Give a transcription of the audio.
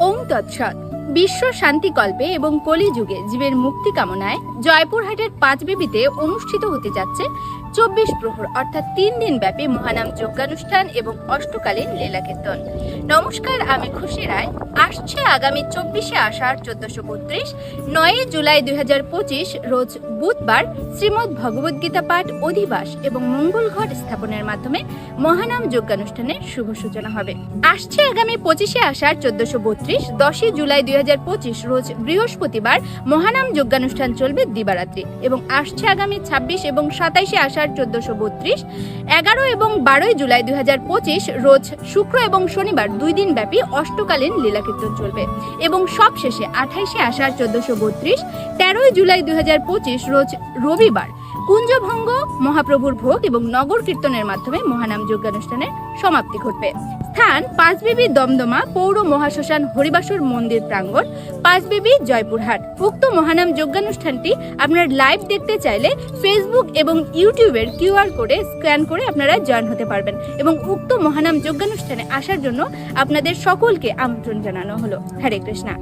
ওম তৎসৎ। বিশ্ব শান্তি কল্পে এবং কলিযুগে জীবের মুক্তি কামনায় জয়পুরহাটের পাঁচবিবিতে অনুষ্ঠিত হতে যাচ্ছে চব্বিশ প্রহর, অর্থাৎ তিন দিন ব্যাপী মহানাম যজ্ঞানুষ্ঠান এবং অষ্টকালীন লীলাকেতন নমস্কার, আমি খুশি রায়। আসছে আগামী চব্বিশে আষাঢ় চোদ্দশো বত্রিশ নয় জুলাই দুই হাজার পঁচিশ, রোজ বুধবার শ্রীমদ্ ভগবদ্গীতা পাঠ অধিবাস এবং মঙ্গল ঘট স্থাপনের মাধ্যমে মহানাম যজ্ঞানুষ্ঠানের শুভ সূচনা হবে। আসছে আগামী পঁচিশে আষাঢ় চোদ্দশো বত্রিশ, দশই জুলাই দুই হাজার পঁচিশ, রোজ বৃহস্পতিবার মহানাম যজ্ঞানুষ্ঠান চলবে দিবারাত্রি এবং আসছে আগামী ছাব্বিশ এবং সাতাইশে আষাঢ় চোদ্দশো বত্রিশ, এগারো এবং বারোই জুলাই দুই রোজ শুক্র এবং শনিবার দুই দিন ব্যাপী অষ্টকালীন লীলাকীর্তন চলবে। এবং সবশেষে আঠাইশে আষাঢ় চোদ্দশো বত্রিশ, তেরোই জুলাই দুই হাজার পঁচিশ, রোজ রবিবার কুঞ্জভঙ্গ, মহাপ্রভুর ভোগ এবং নগর কীর্তনের মাধ্যমে মহানাম যজ্ঞানুষ্ঠানের সমাপ্তি ঘটবে। স্থান পাঁচবিবি দমদমা পৌর মহাশ্মশান হরিবাসর মন্দির প্রাঙ্গণ, পাঁচবিবি জয়পুরহাট। উক্ত মহানাম যজ্ঞানুষ্ঠানটি আপনার লাইভ দেখতে চাইলে ফেসবুক এবং ইউটিউবের কিউআর কোডে স্ক্যান করে আপনারা জয়েন হতে পারবেন এবং উক্ত মহানাম যজ্ঞানুষ্ঠানে আসার জন্য আপনাদের সকলকে আমন্ত্রণ জানানো হলো। হরে কৃষ্ণা।